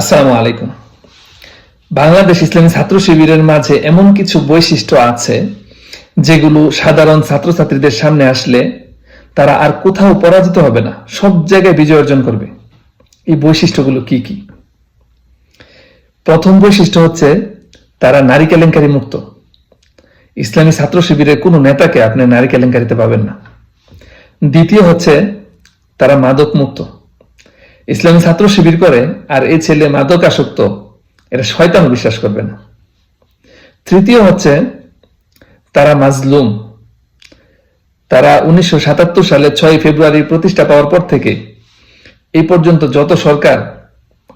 আসসালামু আলাইকুম। বাংলাদেশ ইসলামী ছাত্র শিবিরের মাঝে এমন কিছু বৈশিষ্ট্য আছে যেগুলো সাধারণ ছাত্রছাত্রীদের সামনে আসলে তারা আর কোথাও পরাজিত হবে না, সব জায়গায় বিজয় অর্জন করবে। এই বৈশিষ্ট্যগুলো কি কি? প্রথম বৈশিষ্ট্য হচ্ছে তারা নারী কেলেঙ্কারি মুক্ত। ইসলামী ছাত্র শিবিরের কোনো নেতাকে আপনি নারী কেলেঙ্কারিতে পাবেন না। দ্বিতীয় হচ্ছে তারা মাদক মুক্ত। ইসলামী ছাত্র শিবির করে আর এই ছেলে মাদক আসক্ত এটা শয়তান বিশ্বাস করবে না। তৃতীয় হচ্ছে, তারা মাজলুম। তারা উনিশশো সালে ছয় ফেব্রুয়ারি প্রতিষ্ঠা পাওয়ার পর থেকে এই পর্যন্ত যত সরকার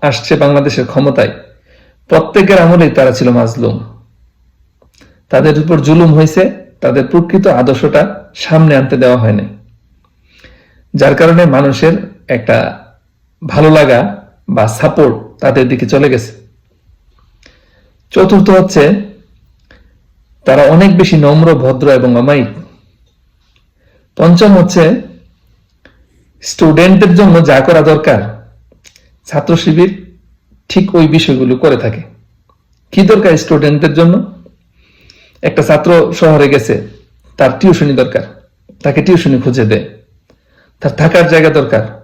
আসছে বাংলাদেশের ক্ষমতায়, প্রত্যেকের আমলেই তারা ছিল মাজলুম। তাদের উপর জুলুম হয়েছে, তাদের প্রকৃত আদর্শটা সামনে আনতে দেওয়া হয়নি। যার কারণে মানুষের একটা ভালো লাগা বা সাপোর্ট তাদের দিকে চলে গেছে। চতুর্থ হচ্ছে, তারা অনেক বেশি নম্র, ভদ্র এবং অমায়িক। পঞ্চম হচ্ছে স্টুডেন্টদের জন্য যা করা দরকার, ছাত্র শিবির ঠিক ওই বিষয়গুলো করে থাকে। কি দরকার স্টুডেন্টদের জন্য? একটা ছাত্র শহরে গেছে, তার টিউশনি দরকার, তাকে টিউশনি খুঁজে দেয়। তার থাকার জায়গা দরকার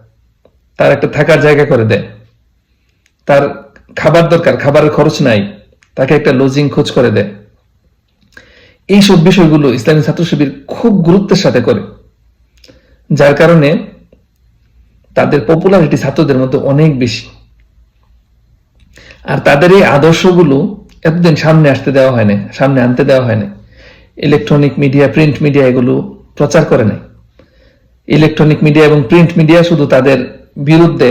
তার একটা থাকার জায়গা করে দেয়। তার খাবার দরকার, খাবারের খরচ নাই, তাকে একটা লজিং খোঁজ করে দেয়। এইসব বিষয়গুলো ইসলামী ছাত্র শিবির খুব গুরুত্বের সাথে করে, যার কারণে তাদের পপুলারিটি ছাত্রদের মধ্যে অনেক বেশি। আর তাদের এই আদর্শগুলো এতদিন সামনে আসতে দেওয়া হয় না সামনে আনতে দেওয়া হয় না ইলেকট্রনিক মিডিয়া প্রিন্ট মিডিয়া এগুলো প্রচার করে নাই। ইলেকট্রনিক মিডিয়া এবং প্রিন্ট মিডিয়া শুধু তাদের বিরুদ্ধে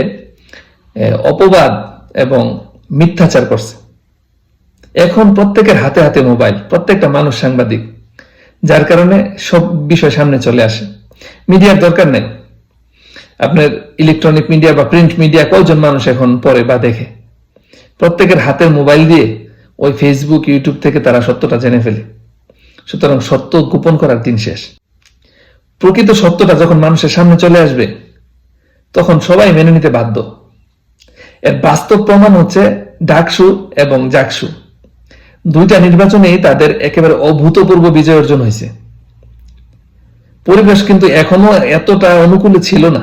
অপবাদ এবং মিথ্যাচার করছে। এখন প্রত্যেকের হাতে হাতে মোবাইল, প্রত্যেকটা মানুষ সাংবাদিক, যার কারণে সব বিষয় সামনে চলে আসে। মিডিয়ার দরকার নেই। আপনার ইলেকট্রনিক মিডিয়া বা প্রিন্ট মিডিয়া কয়জন মানুষ এখন পড়ে বা দেখে? প্রত্যেকের হাতের মোবাইল দিয়ে ওই ফেসবুক ইউটিউব থেকে তারা সত্যটা জেনে ফেলে। সুতরাং সত্য গোপন করার দিন শেষ। প্রকৃত সত্যটা যখন মানুষের সামনে চলে আসবে তখন সবাই মেনে নিতে বাধ্য। এর বাস্তব প্রমাণ হচ্ছে ডাকসু এবং জাকসু। দুইটা নির্বাচনেই তাদের একেবারে অভূতপূর্ব বিজয় অর্জন হয়েছে। পরিবেশ কিন্তু এখনও এতটা অনুকূলে ছিল না।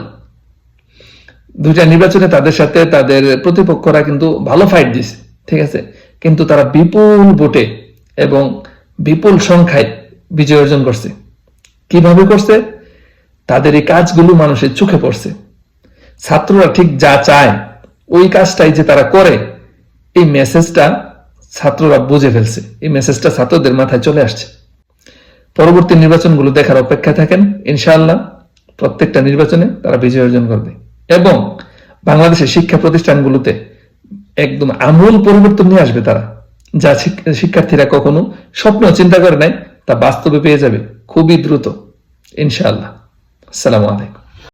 দুইটা নির্বাচনে তাদের সাথে তাদের প্রতিপক্ষরা কিন্তু ভালো ফাইট দিছে ঠিক আছে? কিন্তু তারা বিপুল ভোটে এবং বিপুল সংখ্যায় বিজয় অর্জন করছে। কীভাবে করছে? তাদের এই কাজগুলো মানুষের চোখে পড়ছে। ছাত্ররা ঠিক যা চায়, ওই কাজটাই যে তারা করে, এই মেসেজটা ছাত্ররা বুঝে ফেলছে। এই মেসেজটা ছাত্রদের মাথায় চলে আসছে। পরবর্তী নির্বাচনগুলো দেখার অপেক্ষায় থাকেন, ইনশাআল্লাহ প্রত্যেকটা নির্বাচনে তারা বিজয় অর্জন করবে। এবং বাংলাদেশের শিক্ষা প্রতিষ্ঠানগুলোতে একদম আমূল পরিবর্তন নিয়ে আসবে তারা। যা শিক্ষার্থীরা কখনো স্বপ্ন চিন্তা করে নাই, তা বাস্তবে পেয়ে যাবে খুবই দ্রুত, ইনশাআল্লাহ। আসসালামু আলাইকুম।